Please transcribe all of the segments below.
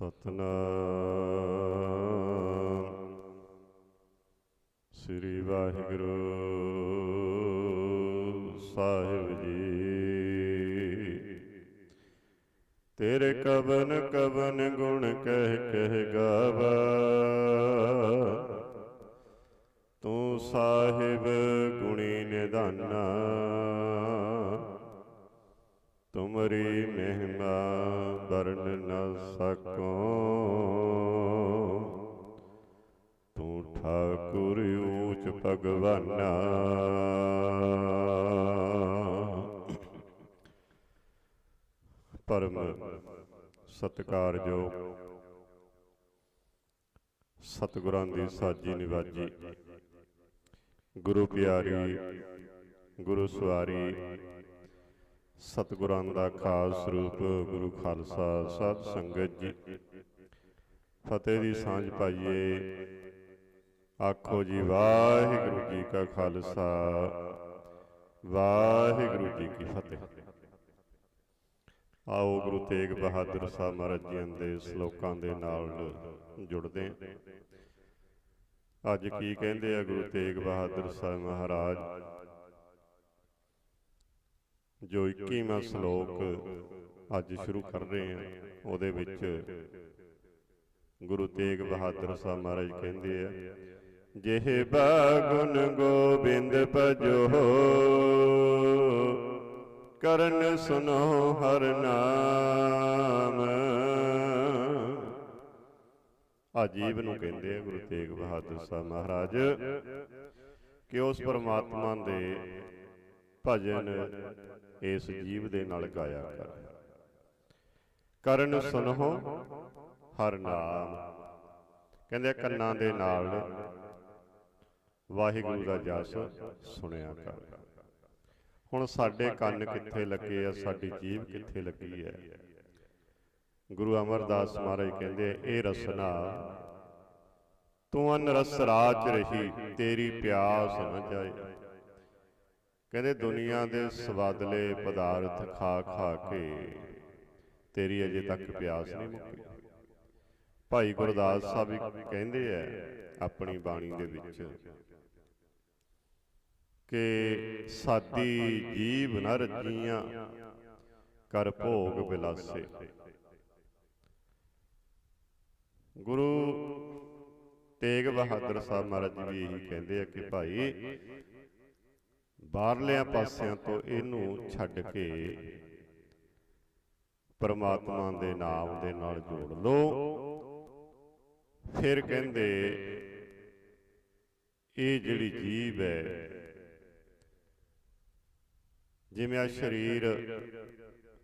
ਸਤਨਾਮ। ਸ੍ਰੀ ਵਾਹਿਗੁਰੂ ਸਾਹਿਬ ਜੀ। ਤੇਰੇ ਕਵਨ ਕਵਨ ਗੁਣ ਕਹਿ ਕਹਿ ਗਾਵਾ। ਤੂੰ ਸਾਹਿਬ ਗੁਣੀ ਨਿਧਾਨਾ। ਤੁਮਰੀ ਮਹਿਮਾ ਵਰਨ ਨ ਸਕੋ। ਤੂੰ ਠਾਕੁਰ ਊਚ ਭਗਵਾਨਾ। ਪਰਮ ਸਤਿਕਾਰਯੋਗ ਸਤਿਗੁਰਾਂ ਦੀ ਸਾਜੀ ਨਿਵਾਜੀ। ਗੁਰੂ ਪਿਆਰੀ, ਗੁਰੂ ਸਵਾਰੀ ਸਤਿਗੁਰਾਂ ਦਾ ਖਾਸ ਰੂਪ ਗੁਰੂ ਖਾਲਸਾ ਸਾਧ ਸੰਗਤ ਜੀ। ਫਤਿਹ ਦੀ ਸਾਂਝ ਪਾਈਏ। ਆਖੋ ਜੀ, ਵਾਹਿਗੁਰੂ ਜੀ ਕਾ ਖਾਲਸਾ। ਵਾਹਿਗੁਰੂ ਜੀ ਕੀ ਫਤਿਹ। ਆਓ ਗੁਰੂ ਤੇਗ ਬਹਾਦਰ ਸਾਹਿਬ ਮਹਾਰਾਜ ਜੀ ਦੇ ਸ਼ਲੋਕਾਂ ਦੇ ਨਾਲ ਜੁੜਦੇ ਹਾਂ। ਅੱਜ ਕੀ ਕਹਿੰਦੇ ਆ ਗੁਰੂ ਤੇਗ ਬਹਾਦਰ ਸਾਹਿਬ ਮਹਾਰਾਜ? ਜੋ 21ਵਾਂ ਸ਼ਲੋਕ ਅੱਜ ਸ਼ੁਰੂ ਕਰ ਰਹੇ ਹਾਂ। ਉਹਦੇ ਵਿੱਚ ਗੁਰੂ ਤੇਗ ਬਹਾਦਰ ਸਾਹਿਬ ਮਹਾਰਾਜ ਕਹਿੰਦੇ ਆ ਜਿਹੇ ਬਾਗੁਨ ਗੋਬਿੰਦ ਭਜੋ ਕਰਨ ਸੁਨੋ ਹਰ ਨਾਮ। ਆਜੀਵ ਨੂੰ ਕਹਿੰਦੇ ਆ ਗੁਰੂ ਤੇਗ ਬਹਾਦਰ ਸਾਹਿਬ ਮਹਾਰਾਜ ਕਿ ਉਸ ਪਰਮਾਤਮਾ ਦੇ ਭਜਨ ਇਸ ਜੀਵ ਦੇ ਨਾਲ ਗਾਇਆ ਕਰ। ਕਰਨ ਸੁਨੋ ਹਰ ਨਾਮ। ਕਹਿੰਦੇ ਕੰਨਾਂ ਦੇ ਨਾਲ ਵਾਹਿਗੁਰੂ ਦਾ ਜਸ ਸੁਣਿਆ ਕਰ। ਹੁਣ ਸਾਡੇ ਕੰਨ ਕਿੱਥੇ ਲੱਗੇ ਆ ਸਾਡੀ ਜੀਭ ਕਿੱਥੇ ਲੱਗੀ ਹੈ ਗੁਰੂ ਅਮਰਦਾਸ ਮਹਾਰਾਜ ਕਹਿੰਦੇ ਇਹ ਰਸਨਾ ਤੂੰ ਅਨ ਰਸ ਰਾਚ ਰਹੀ ਤੇਰੀ ਪਿਆਸ ਨਾ ਜਾਏ। ਕਹਿੰਦੇ ਦੁਨੀਆ ਦੇ ਸਵਾਦਲੇ ਪਦਾਰਥ ਖਾ ਖਾ ਕੇ ਤੇਰੀ ਅਜੇ ਤੱਕ ਪਿਆਸ ਨਹੀਂ ਮੁੱਕੀ। ਭਾਈ ਗੁਰਦਾਸ ਸਾਹਿਬ ਕਹਿੰਦੇ ਆ ਆਪਣੀ ਬਾਣੀ ਦੇ ਵਿੱਚ ਕਿ ਸਾਦੀ ਜੀਵ ਨ ਰਜੀਆਂ ਕਰ ਭੋਗ ਬਿਲਾਸੇ। ਗੁਰੂ ਤੇਗ ਬਹਾਦਰ ਸਾਹਿਬ ਮਹਾਰਾਜ ਜੀ ਵੀ ਇਹੀ ਕਹਿੰਦੇ ਆ ਕਿ ਭਾਈ ਬਾਹਰਲਿਆਂ ਪਾਸਿਆਂ ਤੋਂ ਇਹਨੂੰ ਛੱਡ ਕੇ ਪਰਮਾਤਮਾ ਦੇ ਨਾਮ ਦੇ ਨਾਲ ਜੋੜ ਲਓ। ਫਿਰ ਕਹਿੰਦੇ ਇਹ ਜਿਹੜੀ ਜੀਵ ਹੈ ਜਿਵੇਂ ਆ ਸਰੀਰ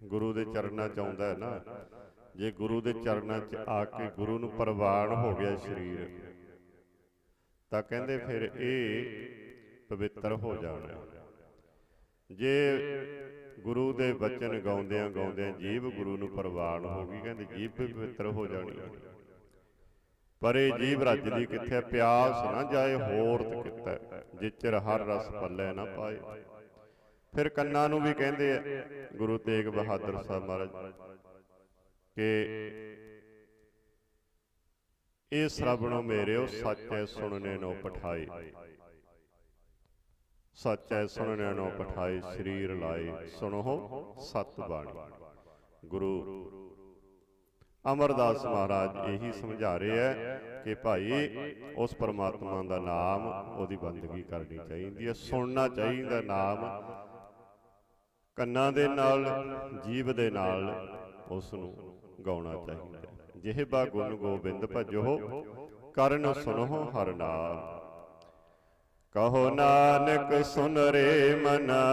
ਗੁਰੂ ਦੇ ਚਰਨਾਂ ਚ ਆਉਂਦਾ ਹੈ ਨਾ। ਜੇ ਗੁਰੂ ਦੇ ਚਰਨਾਂ 'ਚ ਆ ਕੇ ਗੁਰੂ ਨੂੰ ਪ੍ਰਵਾਨ ਹੋ ਗਿਆ ਸਰੀਰ ਤਾਂ ਕਹਿੰਦੇ ਫਿਰ ਇਹ ਪਵਿੱਤਰ ਹੋ ਜਾਣਾ। ਜੇ ਗੁਰੂ ਦੇ ਬਚਨ ਗਾਉਂਦਿਆਂ ਗਾਉਂਦਿਆਂ ਜੀਵ ਗੁਰੂ ਨੂੰ ਪ੍ਰਵਾਨ ਹੋ ਗਈ, ਕਹਿੰਦੇ ਜੀਵ ਪਵਿੱਤਰ ਹੋ ਜਾਣੀ। ਪਰ ਇਹ ਜੀਵ ਰੱਜ ਦੀ ਕਿੱਥੇ ਪਿਆਸ ਨਾ ਜਾਏ, ਹੋਰ ਕਿੱਥੇ ਜਿਚਰ ਹਰ ਰਸ ਪੱਲੇ ਨਾ ਪਾਏ। ਫਿਰ ਕੰਨਾਂ ਨੂੰ ਵੀ ਕਹਿੰਦੇ ਆ, ਗੁਰੂ ਤੇਗ ਬਹਾਦਰ ਸਾਹਿਬ ਮਹਾਰਾਜ, ਕਿ ਇਹ ਸ਼ਰਵਣੋ ਮੇਰਿਓ ਸੱਚੈ ਸੁਣਨੇ ਨੋ ਪਠਾਈ ਸੱਚੈ ਸੁਣਨੇ ਨੋ ਪਠਾਈ ਸਰੀਰ ਲਾਏ ਸੁਣੋ ਸਤ ਬਾਣੀ। ਗੁਰੂ ਅਮਰਦਾਸ ਮਹਾਰਾਜ ਇਹੀ ਸਮਝਾ ਰਹੇ ਹੈ ਕਿ ਭਾਈ ਉਸ ਪਰਮਾਤਮਾ ਦਾ ਨਾਮ ਉਹਦੀ ਬੰਦਗੀ ਕਰਨੀ ਚਾਹੀਦੀ ਹੈ ਸੁਣਨਾ ਚਾਹੀਦਾ ਨਾਮ ਕੰਨਾਂ ਦੇ ਨਾਲ ਜੀਵ ਦੇ ਨਾਲ ਉਸ ਨੂੰ ਗਾਉਣਾ ਚਾਹੀਦਾ ਜਿਹਬਾ ਗੁਣ ਗੋਬਿੰਦ ਭਜੋ ਕਰਨ ਸੁਨੋ ਹਰ ਨਾਮ। ਕਹੋ ਨਾਨਕ ਸੁਨ ਰੇ ਮਨਾ।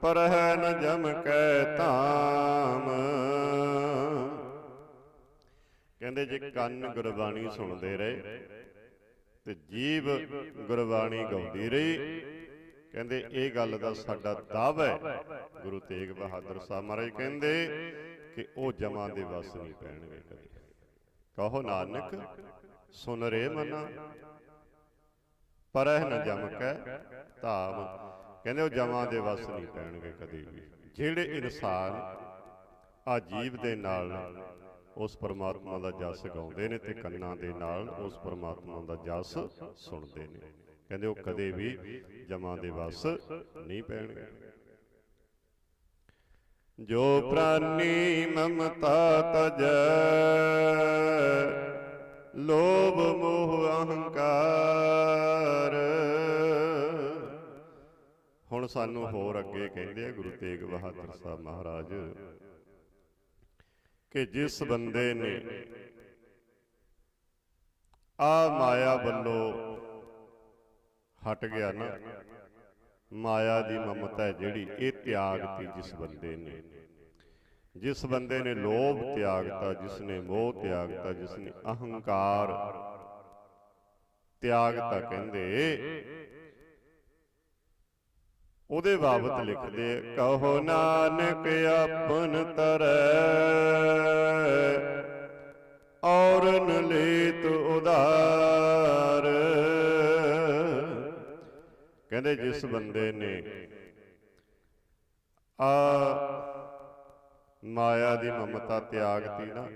ਪਰਹਿ ਨ ਜਮ ਕੈ ਧਾਮ। ਕਹਿੰਦੇ ਜੇ ਕੰਨ ਗੁਰਬਾਣੀ ਸੁਣਦੇ ਰਹੇ ਤੇ ਜੀਬ ਗੁਰਬਾਣੀ ਗਾਉਂਦੀ ਰਹੀ। ਕਹਿੰਦੇ ਇਹ ਗੱਲ ਦਾ ਸਾਡਾ ਦਾਅਵਾ ਹੈ। ਗੁਰੂ ਤੇਗ ਬਹਾਦਰ ਸਾਹਿਬ ਮਹਾਰਾਜ ਕਹਿੰਦੇ ਕਿ ਉਹ ਜਮਾਂ ਦੇ ਵਸ ਨਹੀਂ ਪੈਣਗੇ ਕਦੇ ਕਹੋ ਨਾਨਕ ਸੁਨ ਰੇ ਮਨਾ। ਪਰਹਿ ਨ ਜਮ ਕੈ ਧਾਮ ਕਹਿੰਦੇ ਉਹ ਜਮਾਂ ਦੇ ਵਸ ਨਹੀਂ ਪੈਣਗੇ ਕਦੇ ਵੀ। ਜਿਹੜੇ ਇਨਸਾਨ ਆ ਜੀਵ ਦੇ ਨਾਲ ਉਸ ਪਰਮਾਤਮਾ ਦਾ ਜਸ ਗਾਉਂਦੇ ਨੇ ਤੇ ਕੰਨਾਂ ਦੇ ਨਾਲ ਉਸ ਪਰਮਾਤਮਾ ਦਾ ਜਸ ਸੁਣਦੇ ਨੇ। ਕਹਿੰਦੇ ਉਹ ਕਦੇ ਵੀ ਜਮਾਂ ਦੇ ਵਸ ਨਹੀਂ ਪੈਣਗੇ। ਜੋ ਪ੍ਰਾਨੀ ਮਮਤਾ ਤਜੈ ਲੋਭ ਮੋਹ ਅਹੰਕਾਰ। ਹੁਣ ਸਾਨੂੰ ਹੋਰ ਅੱਗੇ ਕਹਿੰਦੇ ਆ ਗੁਰੂ ਤੇਗ ਬਹਾਦਰ ਸਾਹਿਬ ਮਹਾਰਾਜ ਕਿ ਜਿਸ ਬੰਦੇ ਨੇ ਆ ਮਾਇਆ ਵੱਲੋਂ ਹਟ ਗਿਆ ਨਾ, ਮਾਇਆ ਦੀ ਮਮਤਾ ਜਿਹੜੀ, ਇਹ ਤਿਆਗਤੀ ਜਿਸ ਬੰਦੇ ਨੇ। ਜਿਸ ਬੰਦੇ ਨੇ ਲੋਭ ਤਿਆਗਤਾ ਜਿਸ ਨੇ ਮੋਹ ਤਿਆਗਤਾ ਜਿਸ ਨੇ ਅਹੰਕਾਰ ਤਿਆਗਤਾ ਕਹਿੰਦੇ, ਉਹਦੇ ਬਾਬਤ ਲਿਖਦੇ, ਕਹੋ ਨਾਨਕ ਆਪਨ ਤਰੈ, ਔਰਨ ਲੇਤ ਉਧਾਰ। ਕਹਿੰਦੇ ਜਿਸ ਬੰਦੇ ਨੇ ਆ ਮਾਇਆ ਦੀ ਮਮਤਾ ਤਿਆਗਤੀ ਨਾ।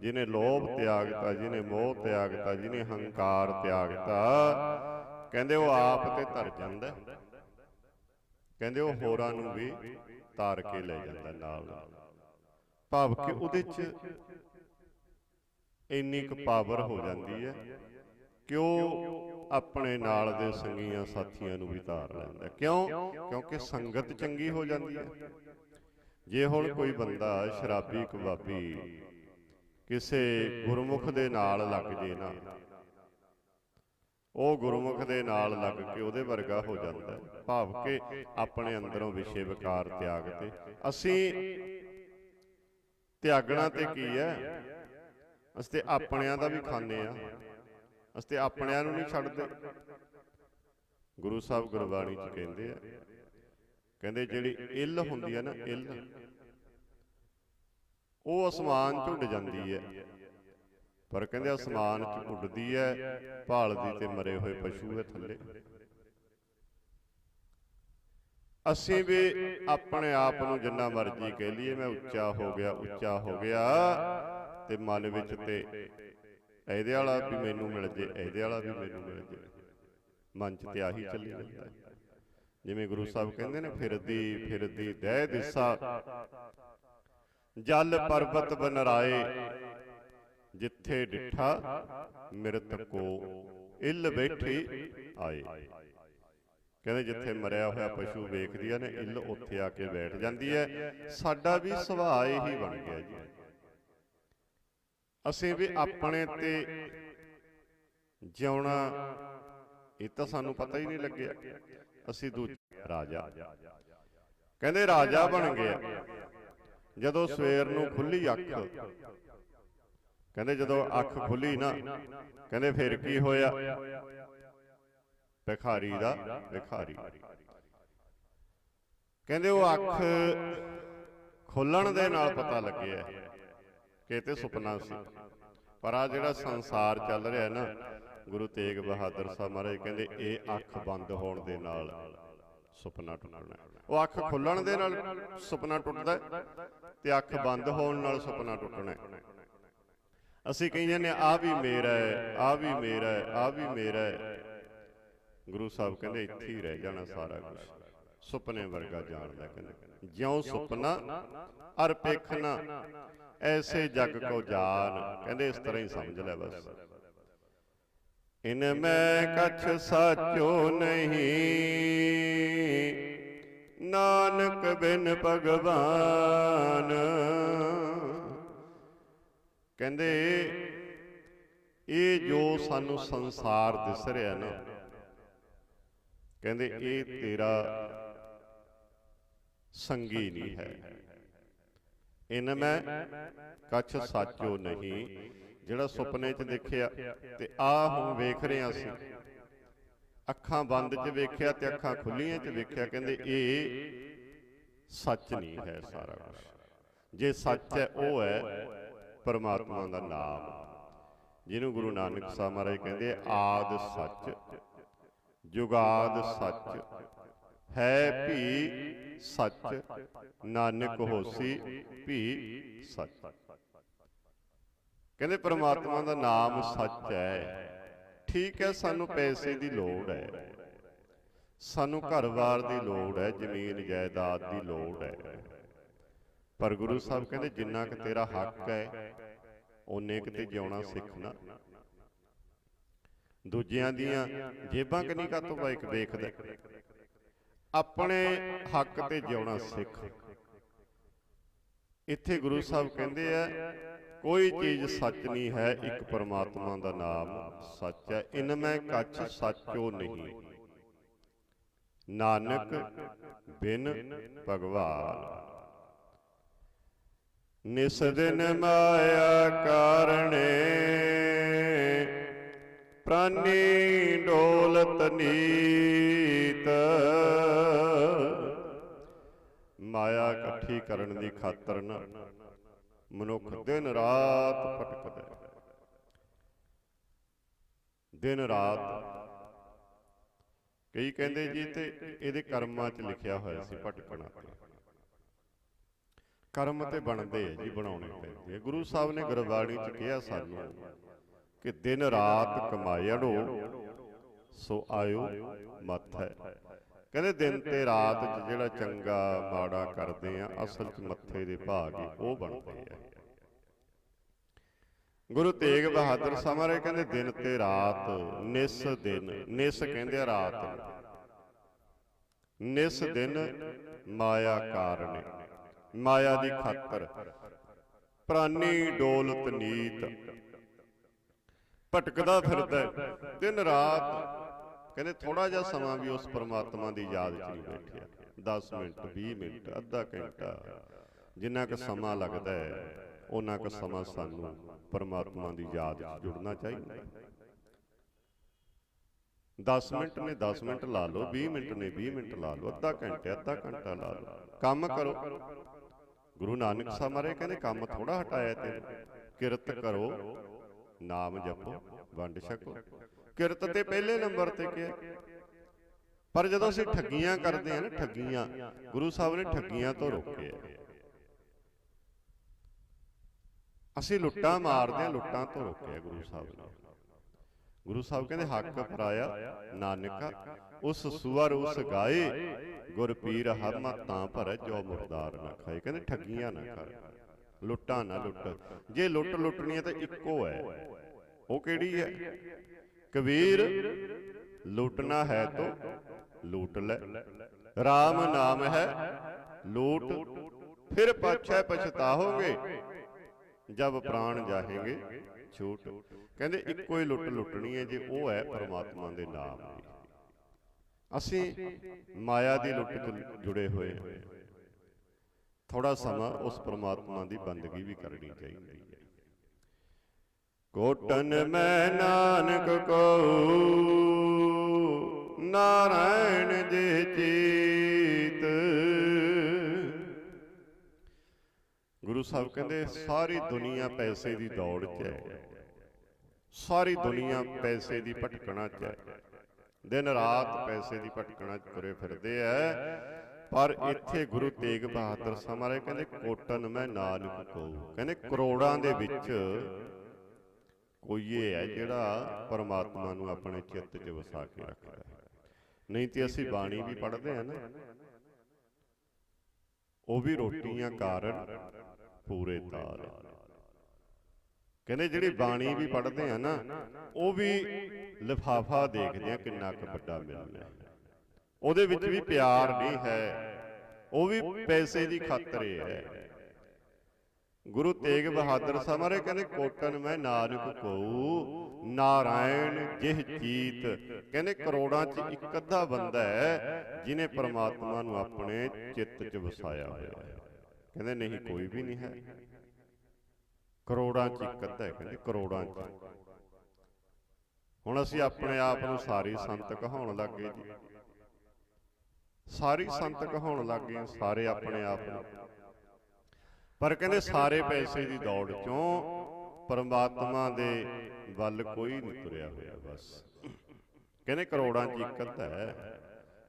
ਜਿਹਨੇ ਲੋਭ ਤਿਆਗਤਾ, ਜਿਹਨੇ ਮੋਹ ਤਿਆਗਤਾ, ਜਿਹਨੇ ਹੰਕਾਰ ਤਿਆਗਤਾ, ਕਹਿੰਦੇ ਉਹ ਆਪ ਤੇ ਧਰ ਜਾਂਦਾ। ਕਹਿੰਦੇ ਉਹ ਹੋਰਾਂ ਨੂੰ ਵੀ ਤਾਰ ਕੇ ਲੈ ਜਾਂਦਾ ਨਾਲ। ਭਾਵ ਕਿ ਉਹਦੇ ਚ ਇੰਨੀ ਕੁ ਪਾਵਰ ਹੋ ਜਾਂਦੀ ਹੈ ਕਿ ਉਹ ਆਪਣੇ ਨਾਲ ਦੇ ਸੰਗੀਆਂ ਸਾਥੀਆਂ ਨੂੰ ਵੀ ਤਾਰ ਲੈਂਦਾ। ਕਿਉਂ? ਕਿਉਂਕਿ ਸੰਗਤ ਚੰਗੀ ਹੋ ਜਾਂਦੀ ਹੈ। ਜੇ ਹੁਣ ਕੋਈ ਬੰਦਾ ਸ਼ਰਾਬੀ ਕਬਾਬੀ ਕਿਸੇ ਗੁਰਮੁਖ ਦੇ ਨਾਲ ਲੱਗ ਜੇ ਨਾ ਉਹ ਗੁਰਮੁਖ ਦੇ ਨਾਲ ਲੱਗ ਕੇ ਉਹਦੇ ਵਰਗਾ ਹੋ ਜਾਂਦਾ ਭਾਵ ਕਿ ਆਪਣੇ ਅੰਦਰੋਂ ਵਿਸ਼ੇ ਵਿਕਾਰ ਤਿਆਗ ਤੇ। ਅਸੀਂ ਤਿਆਗਣਾ ਤੇ ਕੀ ਹੈ? ਅਸੀਂ ਤੇ ਆਪਣਿਆਂ ਦਾ ਵੀ ਖਾਂਦੇ ਆ ਅਸੀਂ ਤੇ ਆਪਣਿਆਂ ਨੂੰ ਨਹੀਂ ਛੱਡਦੇ। ਗੁਰੂ ਸਾਹਿਬ ਗੁਰਬਾਣੀ ਚ ਕਹਿੰਦੇ ਆ ਕਹਿੰਦੇ ਜਿਹੜੀ ਇੱਲ ਹੁੰਦੀ ਹੈ ਨਾ ਇੱਲ ਉਹ ਅਸਮਾਨ 'ਚ ਉੱਡ ਜਾਂਦੀ ਹੈ। ਪਰ ਕਹਿੰਦੇ ਅਸਮਾਨ 'ਚ ਉੱਡਦੀ ਹੈ ਭਾਲਦੀ ਤੇ ਮਰੇ ਹੋਏ ਪਸ਼ੂ ਹੈ ਥੱਲੇ। ਅਸੀਂ ਵੀ ਆਪਣੇ ਆਪ ਨੂੰ ਜਿੰਨਾ ਮਰਜ਼ੀ ਕਹਿ ਲਈਏ ਮੈਂ ਉੱਚਾ ਹੋ ਗਿਆ ਉੱਚਾ ਹੋ ਗਿਆ। ਤੇ ਮਨ ਵਿੱਚ ਤੇ ਇਹਦੇ ਵਾਲਾ ਵੀ ਮੈਨੂੰ ਮਿਲ ਜੇ ਇਹਦੇ ਵਾਲਾ ਵੀ ਮੈਨੂੰ ਮਿਲ ਜੇ। ਮਨ 'ਚ ਤੇ ਆਹੀ ਚੱਲੀ ਜਾਂਦਾ ਹੈ। ਜਿਵੇਂ ਗੁਰੂ ਸਾਹਿਬ ਕਹਿੰਦੇ ਨੇ ਫਿਰਦੀ ਫਿਰਦੀ ਦਹਿ ਦਿਸਾ। ਜਲ ਪਰਬਤ ਬਨਰਾਏ ਜਿੱਥੇ ਡਿਠਾ ਮਿਰਤ ਕੋ ਇੱਲ ਬੈਠੀ ਆਏ। ਕਹਿੰਦੇ ਜਿੱਥੇ ਮਰਿਆ ਹੋਇਆ ਪਸ਼ੂ ਵੇਖਦੀ ਆ ਨੇ ਇੱਲ ਉੱਥੇ ਆ ਕੇ ਬੈਠ ਜਾਂਦੀ ਹੈ ਸਾਡਾ ਵੀ ਸੁਭਾਅ ਇਹੀ ਬਣ ਗਿਆ ਜੀ। ਅਸੀਂ ਵੀ ਆਪਣੇ ਤੇ ਜਿਉਣਾ ਇਹ ਤਾਂ ਸਾਨੂੰ ਪਤਾ ਹੀ ਨਹੀਂ ਲੱਗਿਆ। ਅਸੀਂ ਦੂਜੇ ਰਾਜਾ। ਕਹਿੰਦੇ ਰਾਜਾ ਬਣ ਗਿਆ। ਜਦੋਂ ਸਵੇਰ ਨੂੰ ਖੁੱਲੀ ਅੱਖ। ਕਹਿੰਦੇ ਜਦੋਂ ਅੱਖ ਖੁੱਲੀ ਨਾ ਕਹਿੰਦੇ ਫਿਰ ਕੀ ਹੋਇਆ? ਭਿਖਾਰੀ ਦਾ ਭਿਖਾਰੀ ਕਹਿੰਦੇ ਉਹ ਅੱਖ ਖੁੱਲਣ ਦੇ ਨਾਲ ਪਤਾ ਲੱਗਿਆ। ਕਿ ਇਹ ਤੇ ਸੁਪਨਾ ਸੀ। ਪਰ ਆ ਜਿਹੜਾ ਸੰਸਾਰ ਚੱਲ ਰਿਹਾ ਨਾ ਗੁਰੂ ਤੇਗ ਬਹਾਦਰ ਸਾਹਿਬ ਮਹਾਰਾਜ ਕਹਿੰਦੇ, ਇਹ ਅੱਖ ਬੰਦ ਹੋਣ ਦੇ ਨਾਲ ਸੁਪਨਾ ਟੁੱਟਣਾ ਉਹ ਅੱਖ ਖੁੱਲਣ ਦੇ ਨਾਲ ਸੁਪਨਾ ਟੁੱਟਦਾ ਤੇ ਅੱਖ ਬੰਦ ਹੋਣ ਨਾਲ ਸੁਪਨਾ ਟੁੱਟਣਾ ਅਸੀਂ ਕਹੀ ਜਾਂਦੇ ਆ ਵੀ ਮੇਰਾ ਹੈ, ਆ ਵੀ ਮੇਰਾ ਹੈ, ਆ ਵੀ ਮੇਰਾ ਹੈ। ਗੁਰੂ ਸਾਹਿਬ ਕਹਿੰਦੇ, ਇੱਥੇ ਹੀ ਰਹਿ ਜਾਣਾ ਸਾਰਾ ਕੁਝ ਸੁਪਨੇ ਵਰਗਾ ਜਾਣਦਾ ਕਹਿੰਦੇ। ਜਿਉਂ ਸੁਪਨਾ ਅਰ ਪੇਖਣਾ ਐਸੇ ਜਗ ਕੋ ਜਾਨ। ਕਹਿੰਦੇ, ਇਸ ਤਰ੍ਹਾਂ ਹੀ ਸਮਝ ਲੈ ਬਸ। ਇਨ ਮੈਂ ਕਛ ਸਾਚੋ ਨਹੀਂ। ਨਾਨਕ ਬਿਨ ਭਗਵਾਨ। ਕਹਿੰਦੇ ਇਹ ਜੋ ਸਾਨੂੰ ਸੰਸਾਰ ਦਿਸ ਰਿਹਾ ਨਾ ਕਹਿੰਦੇ ਇਹ ਤੇਰਾ ਸੰਗੀ ਨਹੀਂ ਹੈ। ਇਨ ਮੈਂ ਕਛ ਸਾਚੋ ਨਹੀਂ। ਜਿਹੜਾ ਸੁਪਨੇ 'ਚ ਦੇਖਿਆ ਤੇ ਆ ਹੁਣ ਵੇਖ ਰਹੇ ਅਸੀਂ ਅੱਖਾਂ ਬੰਦ 'ਚ ਵੇਖਿਆ ਤੇ ਅੱਖਾਂ ਖੁੱਲੀਆਂ 'ਚ ਵੇਖਿਆ ਕਹਿੰਦੇ ਇਹ ਸੱਚ ਨਹੀਂ ਹੈ ਸਾਰਾ ਕੁਝ ਜੇ ਸੱਚ ਹੈ ਉਹ ਹੈ ਪਰਮਾਤਮਾ ਦਾ ਨਾਮ। ਜਿਹਨੂੰ ਗੁਰੂ ਨਾਨਕ ਸਾਹਿਬ ਮਹਾਰਾਜ ਕਹਿੰਦੇ ਆਦ ਸੱਚ। ਜੁਗਾਦ ਸੱਚ। ਹੈ ਵੀ ਸੱਚ। ਨਾਨਕ ਹੋਸੀ ਵੀ ਸੱਚ। ਕਹਿੰਦੇ ਪ੍ਰਮਾਤਮਾ ਦਾ ਨਾਮ ਸੱਚ ਹੈ। ਠੀਕ ਹੈ ਸਾਨੂੰ ਪੈਸੇ ਦੀ ਲੋੜ ਹੈ। ਸਾਨੂੰ ਘਰ-ਬਾਰ ਦੀ ਲੋੜ ਹੈ ਜ਼ਮੀਨ ਜਾਇਦਾਦ ਦੀ ਲੋੜ ਹੈ। ਪਰ ਗੁਰੂ ਸਾਹਿਬ ਕਹਿੰਦੇ ਜਿੰਨਾ ਕਿ ਤੇਰਾ ਹੱਕ ਹੈ ਓਨੇ ਕਿਤੇ ਜਿਉਣਾ ਸਿੱਖਣਾ ਦੂਜਿਆਂ ਦੀਆਂ ਜੇਬਾਂ ਕਨੀ ਕਾ ਤੋਂ ਬਾਈਕ ਵੇਖਦਾ ਆਪਣੇ ਹੱਕ ਤੇ ਜਿਉਣਾ ਸਿੱਖ। ਇੱਥੇ ਗੁਰੂ ਸਾਹਿਬ ਕਹਿੰਦੇ ਆ ਕੋਈ ਚੀਜ਼ ਸੱਚ ਨਹੀਂ ਹੈ ਇੱਕ ਪਰਮਾਤਮਾ ਦਾ ਨਾਮ ਸੱਚ ਹੈ। ਇਨ ਮੈਂ ਕੱਚ ਸੱਚੋ ਨਹੀਂ। ਨਾਨਕ ਬਿਨ ਭਗਵਾਨ। ਨਿਸ ਦਿਨ ਮਾਇਆ ਕਾਰਣੇ। ਪ੍ਰਾਨੀ ਡੋਲਤ ਨੀਤ। ਮਾਇਆ ਇਕੱਠੀ ਕਰਨ ਦੀ ਖਾਤਰ ਨਾ। ਮਨੁੱਖ ਦਿਨ ਰਾਤ ਭਟਕਦਾ ਹੈ। ਦਿਨ ਰਾਤ। ਕਈ ਕਹਿੰਦੇ ਜੀ ਤੇ ਇਹਦੇ ਕਰਮਾਂ 'ਚ ਲਿਖਿਆ ਹੋਇਆ ਸੀ ਭਟਕਣਾ ਤੇ ਕਰਮ ਤੇ ਬਣਦੇ ਆ ਜੀ ਬਣਾਉਣੇ ਪੈਂਦੇ ਗੁਰੂ ਸਾਹਿਬ ਨੇ ਗੁਰਬਾਣੀ 'ਚ ਕਿਹਾ ਸਾਨੂੰ ਕਿ ਦਿਨ ਰਾਤ ਕਮਾਇੜੋ ਸੋ ਆਇਓ ਮੱਥ ਹੈ। ਕਹਿੰਦੇ ਦਿਨ ਤੇ ਰਾਤ 'ਚ ਜਿਹੜਾ ਚੰਗਾ ਮਾੜਾ ਕਰਦੇ ਆ ਅਸਲ 'ਚ ਮੱਥੇ ਦੇ ਭਾਗ ਹੀ ਉਹ ਬਣਦੇ ਆ। ਗੁਰੂ ਤੇਗ ਬਹਾਦਰ ਸਮਾਰੇ ਕਹਿੰਦੇ ਦਿਨ ਤੇ ਰਾਤ ਨਿਸ ਦਿਨ ਨਿਸ ਕਹਿੰਦੇ ਆ ਰਾਤ। ਨਿਸ ਦਿਨ ਮਾਇਆ ਕਾਰਣੇ ਮਾਇਆ ਦੀ ਖਾਤਰ। ਪ੍ਰਾਨੀ ਡੋਲਤ ਨੀਤ ਭਟਕਦਾ ਫਿਰਦਾ। ਦਿਨ ਰਾਤ ਕਹਿੰਦੇ ਥੋੜਾ ਜਿਹਾ ਸਮਾਂ ਵੀ ਉਸ ਪਰਮਾਤਮਾ ਦੀ ਯਾਦ 'ਚ ਨਹੀਂ ਬੈਠਿਆ। 10 ਮਿੰਟ 20 ਮਿੰਟ, ਅੱਧਾ ਘੰਟਾ। ਜਿੰਨਾ ਕੁ ਸਮਾਂ ਲੱਗਦਾ ਹੈ ਉਹਨਾਂ ਕੁ ਸਮਾਂ ਸਾਨੂੰ ਪਰਮਾਤਮਾ ਦੀ ਯਾਦ 'ਚ ਜੁੜਨਾ ਚਾਹੀਦਾ। 10 ਮਿੰਟ ਨੇ 10 ਮਿੰਟ ਲਾ ਲਓ 20 ਮਿੰਟ ਨੇ 20 ਮਿੰਟ ਲਾ ਲਓ, ਅੱਧਾ ਘੰਟਾ ਅੱਧਾ ਘੰਟਾ ਲਾ ਲਓ। ਕੰਮ ਕਰੋ। ਗੁਰੂ ਨਾਨਕ ਸਾਹਿਬ ਮਹਾਰਾਜ ਕਹਿੰਦੇ, ਕੰਮ ਥੋੜਾ ਹਟਾਇਆ ਤੇ ਕਿਰਤ ਕਰੋ, ਨਾਮ ਜਪੋ, ਵੰਡ ਛਕੋ। ਕਿਰਤ ਤੇ ਪਹਿਲੇ ਨੰਬਰ ਤੇ ਕਿਹਾ। ਪਰ ਜਦੋਂ ਅਸੀਂ ਠੱਗੀਆਂ ਕਰਦੇ ਹਾਂ ਨਾ, ਠੱਗੀਆਂ, ਗੁਰੂ ਸਾਹਿਬ ਨੇ ਠੱਗੀਆਂ ਤੋਂ ਰੋਕਿਆ। ਅਸੀਂ ਲੁੱਟਾਂ ਮਾਰਦੇ ਹਾਂ, ਲੁੱਟਾਂ ਤੋਂ ਰੋਕਿਆ ਗੁਰੂ ਸਾਹਿਬ ਨੇ। ਗੁਰੂ ਸਾਹਿਬ ਕਹਿੰਦੇ, ਹੱਕ ਪਰਾਇਆ ਨਾਨਕਾ, ਉਸ ਸੂਰ ਉਸ ਗਾਏ, ਗੁਰ ਪੀਰ ਹਮ ਤਾਂ ਭਰ ਜੋ ਮੁਰਦਾਰ ਨਾ ਖਾਏ। ਕਹਿੰਦੇ, ਠੱਗੀਆਂ ਨਾ ਕਰ, ਲੁੱਟਾਂ ਨਾ ਲੁੱਟ। ਜੇ ਲੁੱਟ ਲੁੱਟਣੀ ਹੈ ਤਾਂ ਇੱਕੋ ਹੈ। ਉਹ ਕਿਹੜੀ ਹੈ? ਕਬੀਰ, ਲੁੱਟਣਾ ਹੈ ਤੋ ਲੂਟ ਲੈ। RAM ਨਾਮ ਹੈ, ਲੂਟ, ਫਿਰ ਪਾਛੈ ਪਛਤਾਹੋਗੇ। ਜਬ ਪ੍ਰਾਣ ਜਾਹੇਗੇ, ਛੂਟ। ਕਹਿੰਦੇ ਇੱਕੋ ਹੀ ਲੁੱਟ ਲੁੱਟਣੀ ਹੈ ਜੇ ਉਹ ਹੈ ਪਰਮਾਤਮਾ ਦੇ ਨਾਮ ਦੀ। ਅਸੀਂ ਮਾਇਆ ਦੀ ਲੁੱਟ 'ਚ ਜੁੜੇ ਹੋਏ ਹਾਂ। ਥੋੜਾ ਸਮਾਂ ਉਸ ਪਰਮਾਤਮਾ ਦੀ ਬੰਦਗੀ ਵੀ ਕਰਨੀ ਚਾਹੀਦੀ ਹੈ। ਕੋਟਨ ਮੈਂ ਨਾਨਕ ਕਉ ਨਾਰਾਇਣ ਜੇ ਚੀਤ ਗੁਰੂ ਸਾਹਿਬ ਕਹਿੰਦੇ ਸਾਰੀ ਦੁਨੀਆ ਪੈਸੇ ਦੀ ਦੌੜ 'ਚ ਹੈ। ਸਾਰੀ ਦੁਨੀਆ ਪੈਸੇ ਦੀ ਭਟਕਣਾ 'ਚ ਹੈ। ਦਿਨ ਰਾਤ ਪੈਸੇ ਦੀ ਭਟਕਣਾ 'ਚ ਤੁਰੇ ਫਿਰਦੇ ਐ। ਪਰ ਇੱਥੇ ਗੁਰੂ ਤੇਗ ਬਹਾਦਰ ਸਮਾਰੇ ਕਹਿੰਦੇ ਕੋਟਨ ਮੈਂ ਨਾਨਕ ਕੋ ਕਹਿੰਦੇ ਕਰੋੜਾਂ ਦੇ ਵਿੱਚ ਕੋਈ ਇਹ ਹੈ ਜਿਹੜਾ ਪਰਮਾਤਮਾ ਨੂੰ ਆਪਣੇ ਚਿੱਤ 'ਚ ਵਸਾ ਕੇ ਰੱਖਦਾ ਹੈ। ਨਹੀਂ ਤੇ ਅਸੀਂ ਬਾਣੀ ਵੀ ਪੜ੍ਹਦੇ ਆ ਨਾ। ਉਹ ਵੀ ਰੋਟੀਆਂ ਕਾਰਨ ਪੂਰੇ ਤਾਰ ਕਹਿੰਦੇ ਜਿਹੜੀ ਬਾਣੀ ਵੀ ਪੜ੍ਹਦੇ ਆ ਨਾ, ਉਹ ਵੀ ਲਿਫਾਫਾ ਦੇਖਦੇ ਆ ਕਿੰਨਾ ਕੁ ਵੱਡਾ ਮਿਲਣਾ ਉਹਦੇ ਵਿੱਚ ਵੀ ਪਿਆਰ ਨਹੀਂ ਹੈ। ਉਹ ਵੀ ਪੈਸੇ ਦੀ ਖਾਤਰ ਹੈ। ਗੁਰੂ ਤੇਗ ਬਹਾਦਰ ਸਾਹਿਬ ਮਾਰੇ ਕਹਿੰਦੇ, ਕੋਟਨ ਮੈਂ ਨਾਨਕ ਕੋ ਨਾਰਾਇਣ ਜਿਹ ਚੀਤ ਕਹਿੰਦੇ, ਕਰੋੜਾਂ 'ਚ ਇੱਕ ਅੱਧਾ ਬੰਦਾ ਹੈ ਜਿਨੇ ਪ੍ਰਮਾਤਮਾ ਨੂੰ ਆਪਣੇ ਚਿੱਤ 'ਚ ਵਸਾਇਆ ਹੋਇਆ ਹੈ। ਕਹਿੰਦੇ, ਨਹੀਂ, ਕੋਈ ਵੀ ਨਹੀਂ ਹੈ। ਕਰੋੜਾਂ 'ਚ ਇੱਕ ਅੱਧਾ ਹੈ, ਕਹਿੰਦੇ, ਕਰੋੜਾਂ 'ਚ। ਹੁਣ ਅਸੀਂ ਆਪਣੇ ਆਪ ਨੂੰ ਸਾਰੀ ਸੰਤ ਕਹਾਉਣ ਲੱਗੇ ਜੀ। ਸਾਰੀ ਸੰਤ ਕਹਾਉਣ ਲੱਗੇ ਸਾਰੇ ਆਪਣੇ ਆਪ ਨੂੰ। ਪਰ ਕਹਿੰਦੇ ਸਾਰੇ ਪੈਸੇ ਦੀ ਦੌੜ ਚੋਂ ਪਰਮਾਤਮਾ ਦੇ ਵੱਲ ਕੋਈ ਨਹੀਂ ਤੁਰਿਆ ਹੋਇਆ ਬਸ। ਕਹਿੰਦੇ ਕਰੋੜਾਂ 'ਚ ਇੱਕ ਹੈ।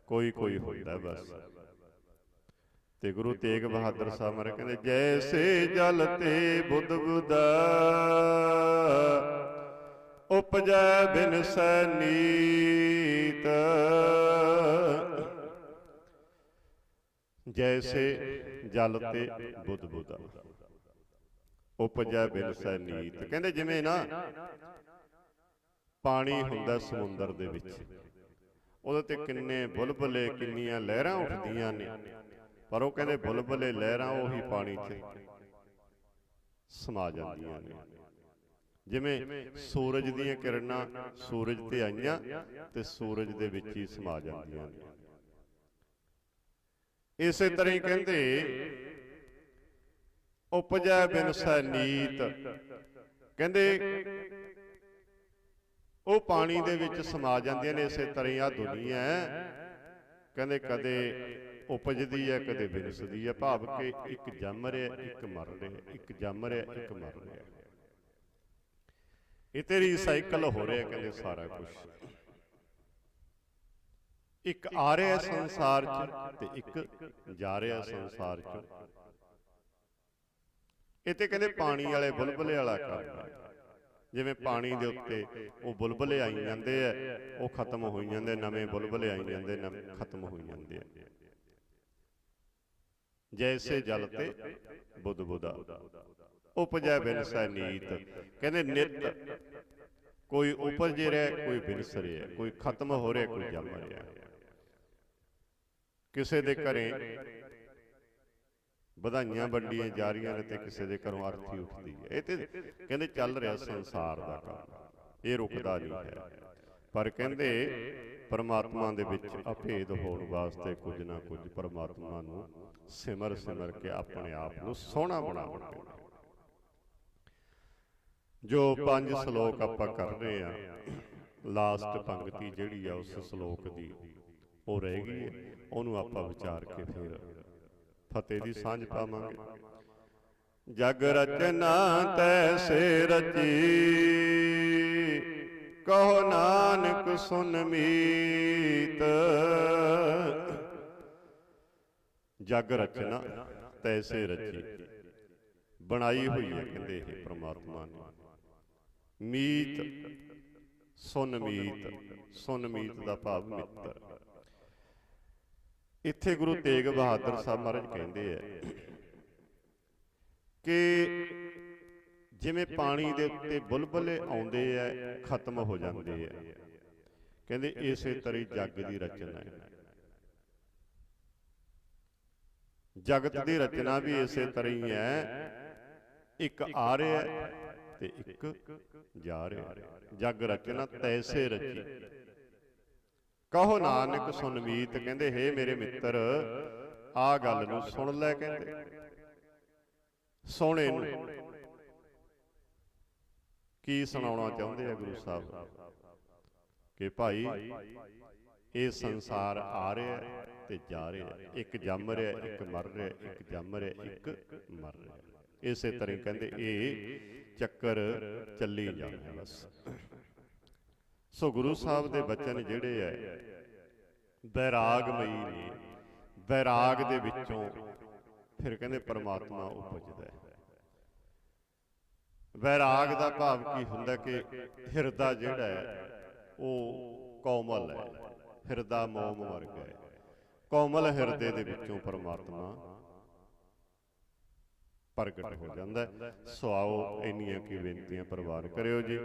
ਕੋਈ ਕੋਈ ਹੁੰਦਾ ਬਸ। ਤੇ ਗੁਰੂ ਤੇਗ ਬਹਾਦਰ ਸਾਹਿਬ ਮਹਾਰਾਜ ਕਹਿੰਦੇ ਜੈਸੇ ਜਲ ਤੇ ਬੁੱਧ ਬੁਦਾ ਉਪਜੈ ਬਿਨ ਨੀਤ ਜੈਸੇ ਜਲ ਤੇ ਬੁੱਧ ਬੁਦਾ ਉਪਜੈ ਬਿਨ ਨੀਤ। ਕਹਿੰਦੇ ਜਿਵੇਂ ਨਾ ਪਾਣੀ ਹੁੰਦਾ ਸਮੁੰਦਰ ਦੇ ਵਿੱਚ। ਉਹਦੇ ਤੇ ਕਿੰਨੇ ਬੁਲਬੁਲੇ ਕਿੰਨੀਆਂ ਲਹਿਰਾਂ ਉੱਠਦੀਆਂ ਨੇ। ਪਰ ਉਹ ਕਹਿੰਦੇ ਬੁਲਬੁਲੇ ਲਹਿਰਾਂ ਉਹੀ ਪਾਣੀ 'ਚ ਸਮਾ ਜਾਂਦੀਆਂ ਨੇ। ਜਿਵੇਂ ਸੂਰਜ ਦੀਆਂ ਕਿਰਨਾਂ ਸੂਰਜ ਤੇ ਆਈਆਂ ਤੇ ਸੂਰਜ ਦੇ ਵਿੱਚ ਹੀ ਸਮਾ ਜਾਂਦੀਆਂ ਨੇ। ਇਸੇ ਤਰ੍ਹਾਂ ਹੀ ਕਹਿੰਦੇ ਉਪਜੈ ਬਿਨ ਨੀਤ। ਕਹਿੰਦੇ ਉਹ ਪਾਣੀ ਦੇ ਵਿੱਚ ਸਮਾ ਜਾਂਦੀਆਂ ਨੇ ਇਸੇ ਤਰ੍ਹਾਂ ਹੀ ਆ ਦੁਨੀਆ ਕਹਿੰਦੇ ਕਦੇ ਉਪਜਦੀ ਹੈ ਕਦੇ ਵਿਨਸਦੀ ਹੈ। ਭਾਵ ਕਿ ਇੱਕ ਜੰਮ ਰਿਹਾ ਇੱਕ ਮਰ ਰਿਹਾ ਇੱਕ ਜੰਮ ਰਿਹਾ ਇੱਕ ਮਰ ਰਿਹਾ। ਇਹ ਤੇਰੀ ਸਾਈਕਲ ਹੋ ਰਿਹਾ ਕਹਿੰਦੇ ਸਾਰਾ ਕੁਝ ਇੱਕ ਆ ਰਿਹਾ ਸੰਸਾਰ 'ਚ ਤੇ ਇੱਕ ਜਾ ਰਿਹਾ ਸੰਸਾਰ 'ਚ। ਇਹ ਤੇ ਕਹਿੰਦੇ ਪਾਣੀ ਵਾਲੇ ਬੁਲਬੁਲੇ ਵਾਲਾ ਹੈ। ਜਿਵੇਂ ਪਾਣੀ ਦੇ ਉੱਤੇ ਉਹ ਬੁਲਬੁਲੇ ਆਈ ਜਾਂਦੇ ਆ ਉਹ ਖਤਮ ਹੋਈ ਜਾਂਦੇ ਨਵੇਂ ਬੁਲਬੁਲੇ ਆਈ ਜਾਂਦੇ ਨਵੇਂ ਖਤਮ ਹੋਈ ਜਾਂਦੇ ਆ। ਜੈਸੇ ਜਲ ਤੇ ਬੁੱਧ ਬੁਦਾ ਉਪਜੈ ਬਿਨਸੈ ਨੀਤ ਕਹਿੰਦੇ ਨਿਤ ਕੋਈ ਉਪਜ ਰਿਹਾ ਕੋਈ ਬਿਨਸ ਰਿਹਾ ਕੋਈ ਖਤਮ ਹੋ ਰਿਹਾ ਕੋਈ ਜੰਮ ਰਿਹਾ ਕਿਸੇ ਦੇ ਘਰੇ ਵਧਾਈਆਂ ਵੰਡੀਆਂ ਜਾ ਰਹੀਆਂ ਨੇ ਤੇ ਕਿਸੇ ਦੇ ਘਰੋਂ ਅਰਥੀ ਉੱਠਦੀ ਹੈ ਇਹ ਤੇ ਕਹਿੰਦੇ ਚੱਲ ਰਿਹਾ ਸੰਸਾਰ ਦਾ ਕੰਮ ਇਹ ਰੁਕਦਾ ਨਹੀਂ ਹੈ ਪਰ ਕਹਿੰਦੇ ਪਰਮਾਤਮਾ ਦੇ ਵਿੱਚ ਅਭੇਦ ਹੋਣ ਵਾਸਤੇ ਕੁਝ ਨਾ ਕੁਝ ਪਰਮਾਤਮਾ ਨੂੰ ਸਿਮਰ ਸਿਮਰ ਕੇ ਆਪਣੇ ਆਪ ਨੂੰ ਸੋਹਣਾ ਬਣਾਉਣਾ ਜੋ ਪੰਜ ਸ਼ਲੋਕ ਆਪਾਂ ਕਰ ਰਹੇ ਆ ਲਾਸਟ ਪੰਕਤੀ ਜਿਹੜੀ ਆ ਉਸ ਸ਼ਲੋਕ ਦੀ ਉਹ ਰਹਿ ਗਈ ਉਹਨੂੰ ਆਪਾਂ ਵਿਚਾਰ ਕੇ ਫਿਰ ਫਤਿਹ ਦੀ ਸਾਂਝ ਪਾਵਾਂਗੇ। ਜਗ ਰਚਨਾ ਤੈਸੇ ਰਚੀ, ਕਹੋ ਨਾਨਕ ਸੁਨ ਮੀਤ। ਜਗ ਰਚਨਾ ਤੈਸੇ ਰਚੀ, ਬਣਾਈ ਹੋਈ ਹੈ ਕਹਿੰਦੇ ਇਹ ਪ੍ਰਮਾਤਮਾ ਨੇ। ਮੀਤ, ਸੁਨ ਮੀਤ ਸੁਨ ਮੀਤ ਦਾ ਭਾਵ ਮਿੱਤਰ। ਇੱਥੇ ਗੁਰੂ ਤੇਗ ਬਹਾਦਰ ਸਾਹਿਬ ਮਹਾਰਾਜ ਕਹਿੰਦੇ ਆ ਕਿ ਜਿਵੇਂ ਪਾਣੀ ਦੇ ਉੱਤੇ ਬੁਲਬੁਲੇ ਆਉਂਦੇ ਆ ਖਤਮ ਹੋ ਜਾਂਦੇ ਆ। ਕਹਿੰਦੇ ਇਸੇ ਤਰ੍ਹਾਂ ਜੱਗ ਦੀ ਰਚਨਾ ਹੈ। ਜਗਤ ਦੀ ਰਚਨਾ ਵੀ ਇਸੇ ਤਰ੍ਹਾਂ ਹੀ ਹੈ ਇੱਕ ਆ ਰਿਹਾ ਤੇ ਇੱਕ ਜਾ ਰਿਹਾ ਜਗ ਰਚਨਾ ਤੈਸੇ ਰਚੀ। ਕਹੋ ਨਾਨਕ ਸੁਨ ਮੀਤ ਕਹਿੰਦੇ ਹੇ ਮੇਰੇ ਮਿੱਤਰ ਆ ਗੱਲ ਨੂੰ ਸੁਣ ਲੈ ਕਹਿੰਦੇ। ਸੋਹਣੇ ਨੂੰ ਕੀ ਸੁਣਾਉਣਾ ਚਾਹੁੰਦੇ ਆ ਗੁਰੂ ਸਾਹਿਬ? ਕਿ ਭਾਈ ਇਹ ਸੰਸਾਰ ਆ ਰਿਹਾ ਤੇ ਜਾ ਰਿਹਾ। ਇੱਕ ਜੰਮ ਰਿਹਾ ਇੱਕ ਮਰ ਰਿਹਾ ਇੱਕ ਜੰਮ ਰਿਹਾ ਇੱਕ ਮਰ ਰਿਹਾ। ਇਸੇ ਤਰ੍ਹਾਂ ਕਹਿੰਦੇ ਇਹ ਚੱਕਰ ਚੱਲੀ ਜਾਂਦਾ ਬਸ। ਸੋ ਗੁਰੂ ਸਾਹਿਬ ਦੇ ਬਚਨ ਜਿਹੜੇ ਐ ਬੈਰਾਗਮਈ ਨੇ ਬੈਰਾਗ ਦੇ ਵਿੱਚੋਂ ਫਿਰ ਕਹਿੰਦੇ ਪਰਮਾਤਮਾ ਉਪਜਦਾ ਹੈ। ਵੈਰਾਗ ਦਾ ਭਾਵ ਕੀ ਹੁੰਦਾ ਕਿ ਹਿਰਦਾ ਜਿਹੜਾ ਹੈ ਉਹ ਕੋਮਲ ਹੈ। ਹਿਰਦਾ ਮੋਮ ਵਰਗਾ ਹੈ। ਕੋਮਲ ਹਿਰਦੇ ਦੇ ਵਿੱਚੋਂ ਪਰਮਾਤਮਾ ਪ੍ਰਗਟ ਹੋ ਜਾਂਦਾ ਸੋ ਆਓ ਇੰਨੀਆਂ ਕੀ ਬੇਨਤੀਆਂ ਪ੍ਰਵਾਨ ਕਰਿਓ ਜੀ।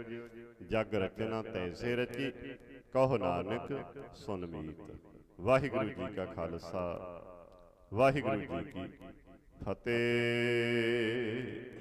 ਜਗ ਰਚਨਾ ਤੈਸੇ ਰਚੀ। ਕਹੋ ਨਾਨਕ ਸੁਨ ਮੀਤ। ਵਾਹਿਗੁਰੂ ਜੀ ਕਾ ਖਾਲਸਾ। ਵਾਹਿਗੁਰੂ ਜੀ ਕੀ ਫਤਿਹ।